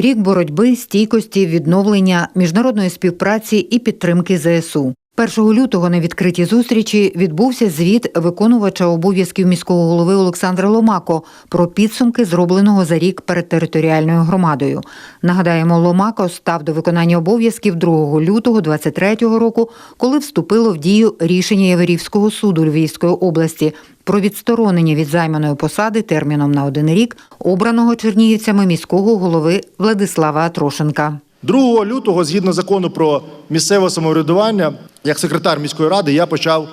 Рік боротьби, стійкості, відновлення міжнародної співпраці і підтримки ЗСУ. 1 лютого на відкритій зустрічі відбувся звіт виконувача обов'язків міського голови Олександра Ломако про підсумки зробленого за рік перед територіальною громадою. Нагадаємо, Ломако став до виконання обов'язків 2 лютого 23 року, коли вступило в дію рішення Яворівського суду Львівської області про відсторонення від займаної посади терміном на один рік обраного чернігівцями міського голови Владислава Атрошенка. 2 лютого, згідно закону про місцеве самоврядування, як секретар міської ради, я почав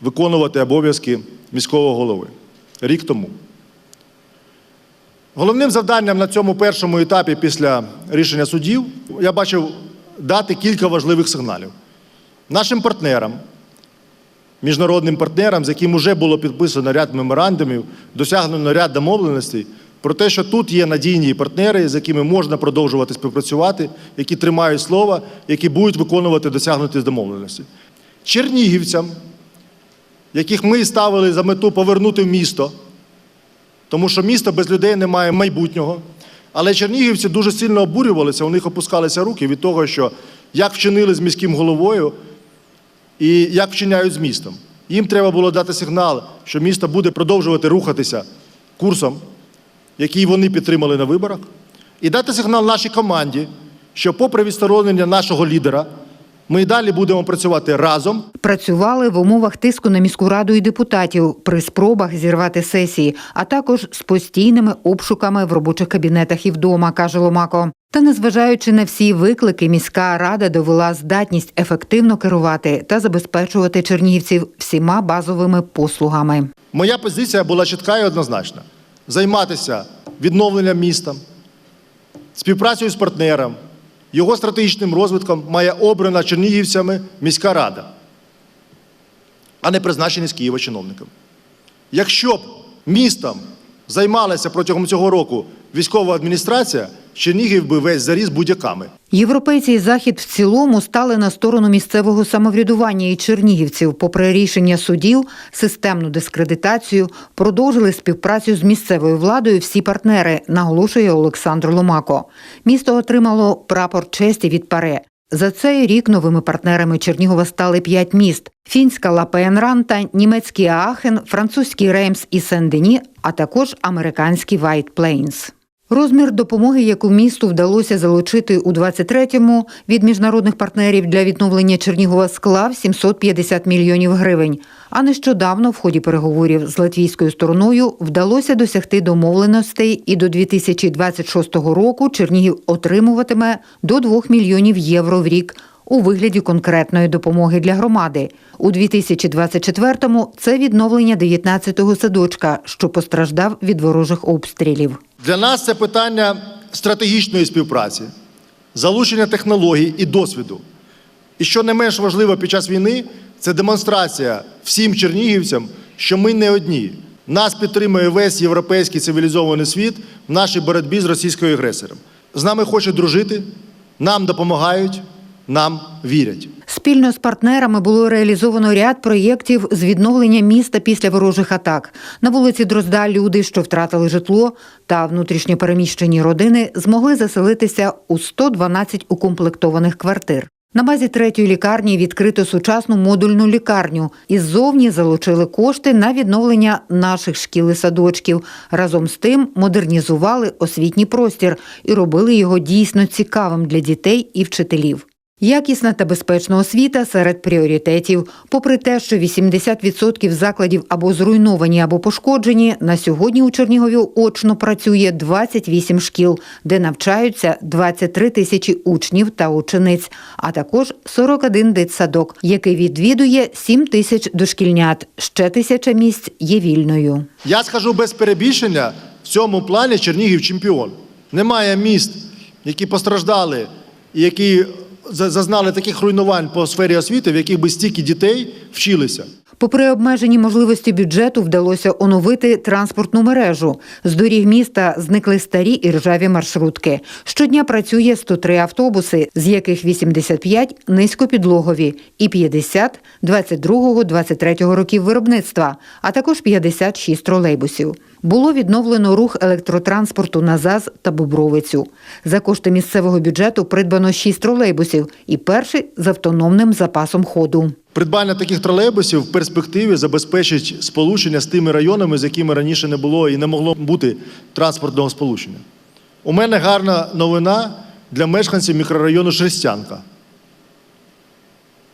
виконувати обов'язки міського голови рік тому. Головним завданням на цьому першому етапі після рішення судів я бачив дати кілька важливих сигналів. Нашим партнерам, міжнародним партнерам, з яким вже було підписано ряд меморандумів, досягнено ряд домовленостей про те, що тут є надійні партнери, з якими можна продовжувати співпрацювати, які тримають слово, які будуть виконувати досягнуті домовленості. Чернігівцям, яких ми ставили за мету повернути в місто, тому що місто без людей не має майбутнього. Але чернігівці дуже сильно обурювалися, у них опускалися руки від того, що як вчинили з міським головою і як вчиняють з містом. Їм треба було дати сигнал, що місто буде продовжувати рухатися курсом, який вони підтримали на виборах, і дати сигнал нашій команді, що, попри відсторонення нашого лідера, ми й далі будемо працювати разом Працювали в умовах тиску на міську раду і депутатів при спробах зірвати сесії, а також з постійними обшуками в робочих кабінетах і вдома, каже Ломако. Та незважаючи на всі виклики, міська рада довела здатність ефективно керувати та забезпечувати чернігівців всіма базовими послугами. Моя позиція була чітка і однозначна: займатися відновленням міста, співпрацею з партнером, його стратегічним розвитком має обрана чернігівцями міська рада, а не призначені з Києва чиновникам. Якщо б містом займалася протягом цього року військова адміністрація, Чернігів би весь заріс будь-яками. Європейці і захід в цілому стали на сторону місцевого самоврядування і чернігівців. Попри рішення судів, системну дискредитацію, продовжили співпрацю з місцевою владою всі партнери, наголошує Олександр Ломако. Місто отримало прапор честі від ПАРЕ. За цей рік новими партнерами Чернігова стали п'ять міст: фінська Лапеєнранта, німецький Аахен, французький Реймс і Сен-Дені, а також американський White Plains. Розмір допомоги, яку місту вдалося залучити у 23-му від міжнародних партнерів для відновлення Чернігова, склав 750 мільйонів гривень. А нещодавно, в ході переговорів з латвійською стороною, вдалося досягти домовленостей, і до 2026 року Чернігів отримуватиме до 2 мільйонів євро в рік у вигляді конкретної допомоги для громади. У 2024-му це відновлення 19-го садочка, що постраждав від ворожих обстрілів. Для нас це питання стратегічної співпраці, залучення технологій і досвіду. І що не менш важливо під час війни, це демонстрація всім чернігівцям, що ми не одні. Нас підтримує весь європейський цивілізований світ в нашій боротьбі з російською агресором. З нами хочуть дружити, нам допомагають, нам вірять. Спільно з партнерами було реалізовано ряд проєктів з відновлення міста після ворожих атак. На вулиці Дрозда люди, що втратили житло, та внутрішньо переміщені родини змогли заселитися у 112 укомплектованих квартир. На базі третьої лікарні відкрито сучасну модульну лікарню. Іззовні залучили кошти на відновлення наших шкіл і садочків. Разом з тим модернізували освітній простір і робили його дійсно цікавим для дітей і вчителів. Якісна та безпечна освіта серед пріоритетів. Попри те, що 80% закладів або зруйновані, або пошкоджені, на сьогодні у Чернігові очно працює 28 шкіл, де навчаються 23 тисячі учнів та учениць, а також 41 дитсадок, який відвідує 7 тисяч дошкільнят. Ще тисяча місць є вільною. Я скажу без перебільшення, в цьому плані Чернігів чемпіон. Немає міст, які постраждали які зазнали таких руйнувань по сфері освіти, в яких би стільки дітей вчилися. Попри обмежені можливості бюджету, вдалося оновити транспортну мережу. З доріг міста зникли старі і ржаві маршрутки. Щодня працює 103 автобуси, з яких 85 – низькопідлогові і 50 – 22-23 років виробництва, а також 56 тролейбусів. Було відновлено рух електротранспорту на ЗАЗ та Бобровицю. За кошти місцевого бюджету придбано шість тролейбусів і перший з автономним запасом ходу. Придбання таких тролейбусів в перспективі забезпечить сполучення з тими районами, з якими раніше не було і не могло бути транспортного сполучення. У мене гарна новина для мешканців мікрорайону Шерстянка.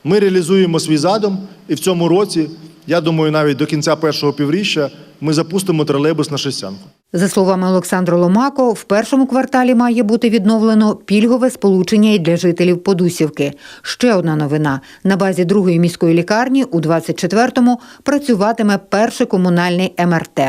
Ми реалізуємо свій задум, і в цьому році, я думаю, навіть до кінця першого півріччя ми запустимо тролейбус на Шерстянку. За словами Олександра Ломако, в першому кварталі має бути відновлено пільгове сполучення і для жителів Подусівки. Ще одна новина: на базі другої міської лікарні у 24-му працюватиме перше комунальний МРТ.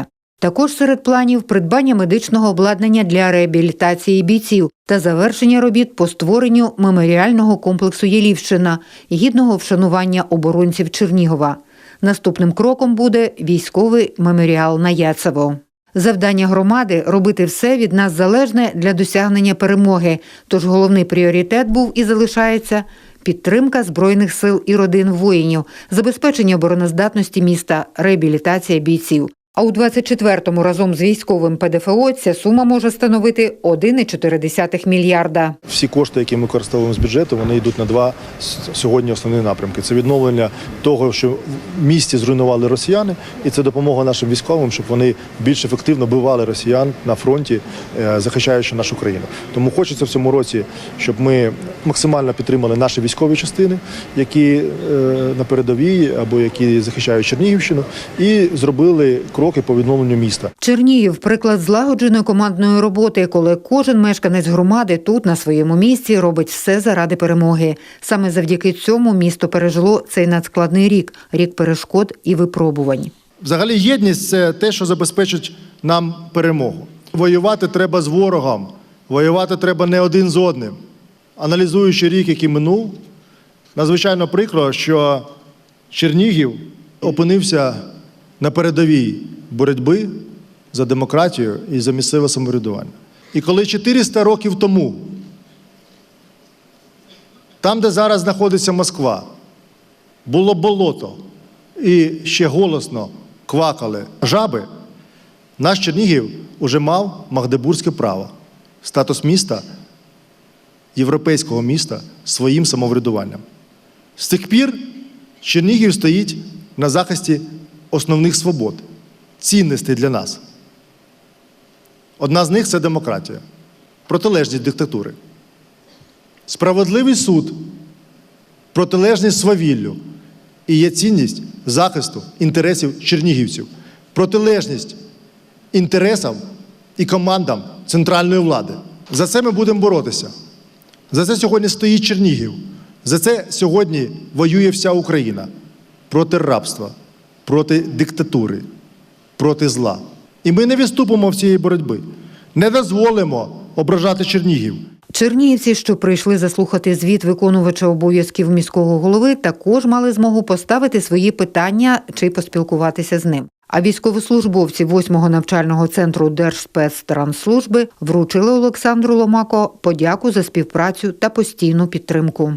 Також серед планів придбання медичного обладнання для реабілітації бійців та завершення робіт по створенню меморіального комплексу Єлівщина, гідного вшанування оборонців Чернігова. Наступним кроком буде військовий меморіал на Яцево. Завдання громади робити все від нас залежне для досягнення перемоги. Тож головний пріоритет був і залишається підтримка збройних сил і родин воїнів, забезпечення обороноздатності міста, реабілітація бійців. А у 24-му разом з військовим ПДФО ця сума може становити 1,4 мільярда. Всі кошти, які ми використовуємо з бюджету, вони йдуть на два сьогодні основні напрямки. Це відновлення того, що в місті зруйнували росіяни, і це допомога нашим військовим, щоб вони більш ефективно бивали росіян на фронті, е, захищаючи нашу країну. Тому хочеться в цьому році, щоб ми максимально підтримали наші військові частини, які е, на передовій або які захищають Чернігівщину, і зробили кроки по відновленню міста. Чернігів приклад злагодженої командної роботи, коли кожен мешканець громади тут на своєму місці робить все заради перемоги. Саме завдяки цьому місто пережило цей надскладний рік рік перешкод і випробувань. Взагалі, єдність це те, що забезпечить нам перемогу. Воювати треба з ворогом, воювати треба не один з одним. Аналізуючи рік, який минув, надзвичайно прикро, що Чернігів опинився на передовій боротьби за демократію і за місцеве самоврядування. І коли 400 років тому, там, де зараз знаходиться Москва, було болото, і ще голосно квакали жаби, наш Чернігів уже мав магдебурзьке право, статус міста, європейського міста своїм самоврядуванням. З тих пір Чернігів стоїть на захисті основних свобод, цінностей для нас. Одна з них це демократія, протилежність диктатури, справедливий суд, протилежність свавіллю і є цінність захисту інтересів чернігівців, протилежність інтересам і командам центральної влади. За це ми будемо боротися. За це сьогодні стоїть Чернігів. За це сьогодні воює вся Україна проти рабства, проти диктатури, проти зла. І ми не відступимо в цієї боротьби. Не дозволимо ображати Чернігів. Чернігівці, що прийшли заслухати звіт виконувача обов'язків міського голови, також мали змогу поставити свої питання чи поспілкуватися з ним. А військовослужбовці 8-го навчального центру Держспецтранслужби вручили Олександру Ломако подяку за співпрацю та постійну підтримку.